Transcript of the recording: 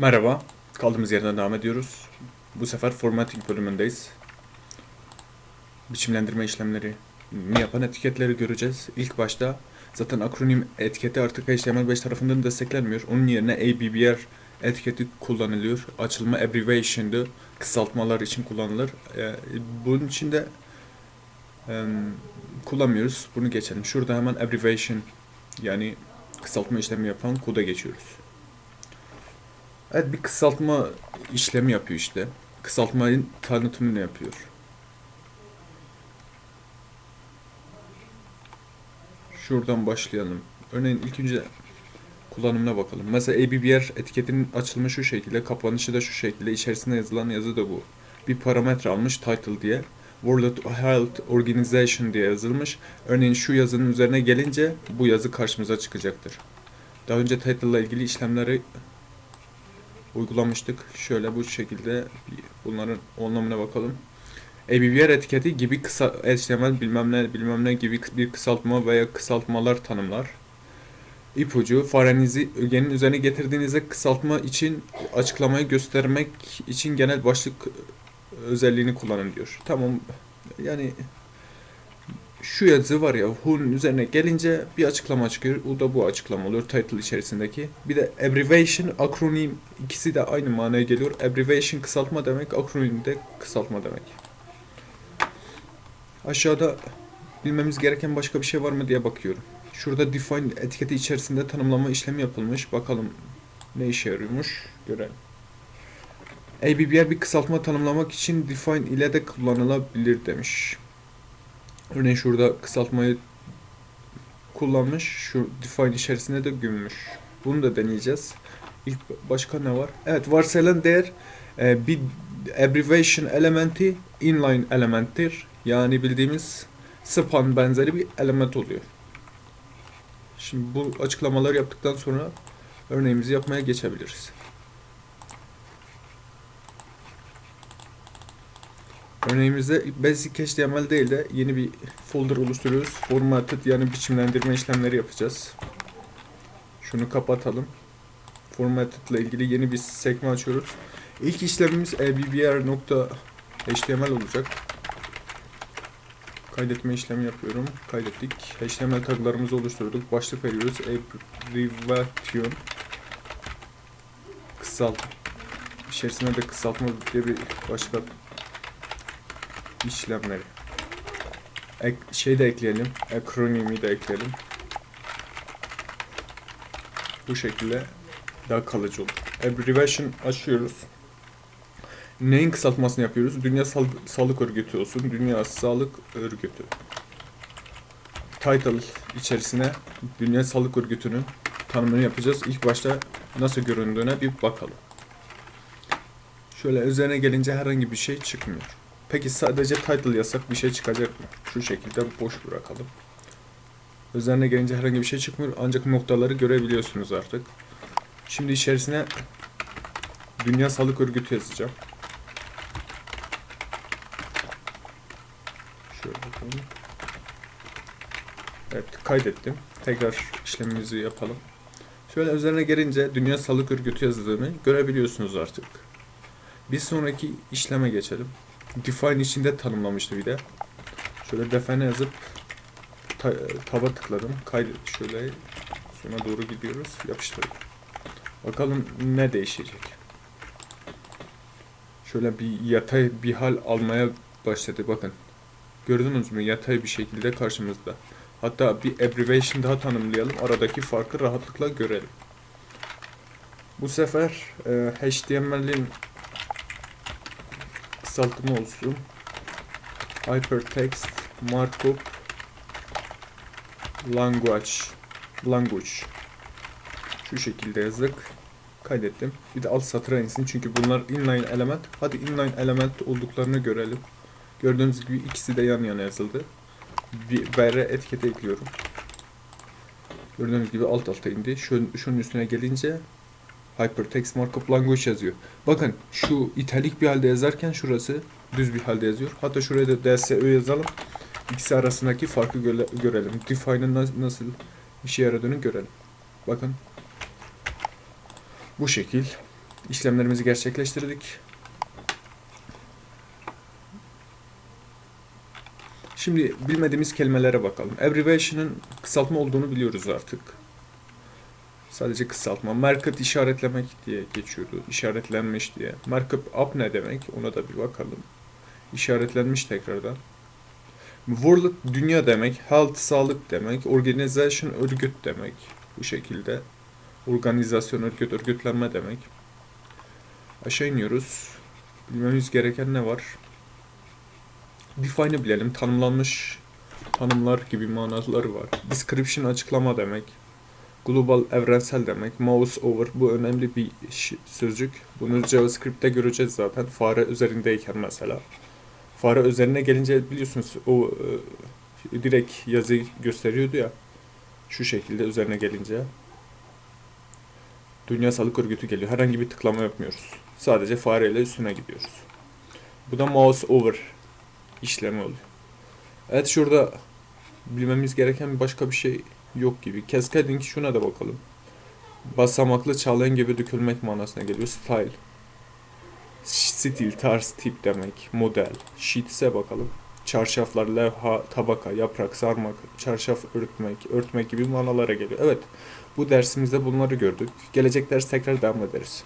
Merhaba, kaldığımız yerden devam ediyoruz. Bu sefer formatting bölümündeyiz. Biçimlendirme işlemleri ne yapan etiketleri göreceğiz. İlk başta zaten akronim etiketi artık HTML5 tarafından desteklenmiyor. Onun yerine ABBR etiketi kullanılıyor. Açılma abbreviation'dı. Kısaltmalar için kullanılır. Ee, bunun için de kullanmıyoruz. Bunu geçelim. Şurada hemen abbreviation yani kısaltma işlemi yapan koda geçiyoruz. Evet bir kısaltma işlemi yapıyor işte. Kısaltmanın tanıtımını yapıyor. Şuradan başlayalım. Örneğin ilk önce kullanımına bakalım. Mesela ABBR etiketinin açılımı şu şekilde, kapanışı da şu şekilde, içerisinde yazılan yazı da bu. Bir parametre almış title diye. World Health Organization diye yazılmış. Örneğin şu yazının üzerine gelince bu yazı karşımıza çıkacaktır. Daha önce title ile ilgili işlemleri uygulamıştık. Şöyle bu şekilde bunların anlamına bakalım. ABBR etiketi gibi kısa HTML bilmem ne bilmem ne gibi bir kısaltma veya kısaltmalar tanımlar. İpucu farenizi ögenin üzerine getirdiğinizde kısaltma için açıklamayı göstermek için genel başlık özelliğini kullanın diyor. Tamam yani şu yazı var ya who'nun üzerine gelince bir açıklama çıkıyor. O da bu açıklama oluyor title içerisindeki. Bir de abbreviation, akronim ikisi de aynı manaya geliyor. Abbreviation kısaltma demek, akronim de kısaltma demek. Aşağıda bilmemiz gereken başka bir şey var mı diye bakıyorum. Şurada define etiketi içerisinde tanımlama işlemi yapılmış. Bakalım ne işe yarıyormuş görelim. ABBR bir kısaltma tanımlamak için define ile de kullanılabilir demiş. Örneğin şurada kısaltmayı kullanmış. Şu define içerisinde de gömmüş. Bunu da deneyeceğiz. İlk başka ne var? Evet varsayılan değer e, bir abbreviation elementi inline elementtir. Yani bildiğimiz span benzeri bir element oluyor. Şimdi bu açıklamaları yaptıktan sonra örneğimizi yapmaya geçebiliriz. Örneğimizde basic HTML değil de yeni bir folder oluşturuyoruz. Formatted yani biçimlendirme işlemleri yapacağız. Şunu kapatalım. Formatted ile ilgili yeni bir sekme açıyoruz. İlk işlemimiz abbr.html olacak. Kaydetme işlemi yapıyorum. Kaydettik. HTML taglarımızı oluşturduk. Başlık veriyoruz. Abbreviation kısalt. İçerisine de kısaltma diye bir başlık işlemleri. Ek, şey de ekleyelim. Akronimi de ekleyelim. Bu şekilde daha kalıcı olur. Abbreviation açıyoruz. Neyin kısaltmasını yapıyoruz? Dünya Sal Sağlık Örgütü olsun. Dünya Sağlık Örgütü. Title içerisine Dünya Sağlık Örgütü'nün tanımını yapacağız. İlk başta nasıl göründüğüne bir bakalım. Şöyle üzerine gelince herhangi bir şey çıkmıyor. Peki sadece title yazsak bir şey çıkacak mı? Şu şekilde boş bırakalım. Üzerine gelince herhangi bir şey çıkmıyor ancak noktaları görebiliyorsunuz artık. Şimdi içerisine Dünya Sağlık Örgütü yazacağım. Şöyle bakalım. Evet kaydettim. Tekrar işlemimizi yapalım. Şöyle üzerine gelince Dünya Sağlık Örgütü yazdığını görebiliyorsunuz artık. Bir sonraki işleme geçelim. Define içinde tanımlamıştı bir de. Şöyle define yazıp ta, taba tıkladım. Kaydet şöyle sona doğru gidiyoruz. Yapıştırdım. Bakalım ne değişecek. Şöyle bir yatay bir hal almaya başladı bakın. Gördünüz mü? Yatay bir şekilde karşımızda. Hatta bir abbreviation daha tanımlayalım. Aradaki farkı rahatlıkla görelim. Bu sefer e, HTML'in kısaltımı olsun. Hypertext Markup Language Language Şu şekilde yazdık. Kaydettim. Bir de alt satıra insin çünkü bunlar inline element. Hadi inline element olduklarını görelim. Gördüğünüz gibi ikisi de yan yana yazıldı. Bir BR etiketi ekliyorum. Gördüğünüz gibi alt alta indi. Şunun üstüne gelince Hypertext Markup Language yazıyor. Bakın şu italik bir halde yazarken şurası düz bir halde yazıyor. Hatta şuraya da DSÖ yazalım. İkisi arasındaki farkı göre, görelim. Define'ın nasıl, işe yaradığını görelim. Bakın. Bu şekil. işlemlerimizi gerçekleştirdik. Şimdi bilmediğimiz kelimelere bakalım. Abbreviation'ın kısaltma olduğunu biliyoruz artık. Sadece kısaltma. Market işaretlemek diye geçiyordu. İşaretlenmiş diye. Markup up ne demek? Ona da bir bakalım. İşaretlenmiş tekrardan. World dünya demek. Health sağlık demek. Organization örgüt demek. Bu şekilde. Organizasyon örgüt örgütlenme demek. Aşağı iniyoruz. Bilmemiz gereken ne var? Define'ı bilelim. Tanımlanmış tanımlar gibi manaları var. Description açıklama demek. Global evrensel demek. Mouse over bu önemli bir sözcük. Bunu JavaScript'te göreceğiz zaten. Fare üzerindeyken mesela. Fare üzerine gelince biliyorsunuz o e, direkt yazıyı gösteriyordu ya. Şu şekilde üzerine gelince. Dünya Sağlık Örgütü geliyor. Herhangi bir tıklama yapmıyoruz. Sadece fareyle üstüne gidiyoruz. Bu da mouse over işlemi oluyor. Evet şurada bilmemiz gereken başka bir şey yok gibi. Cascading şuna da bakalım. Basamaklı çağlayan gibi dökülmek manasına geliyor. Style. Stil, tarz, tip demek. Model. Sheets'e bakalım. Çarşaflar, levha, tabaka, yaprak, sarmak, çarşaf örtmek, örtmek gibi manalara geliyor. Evet, bu dersimizde bunları gördük. Gelecek ders tekrar devam ederiz.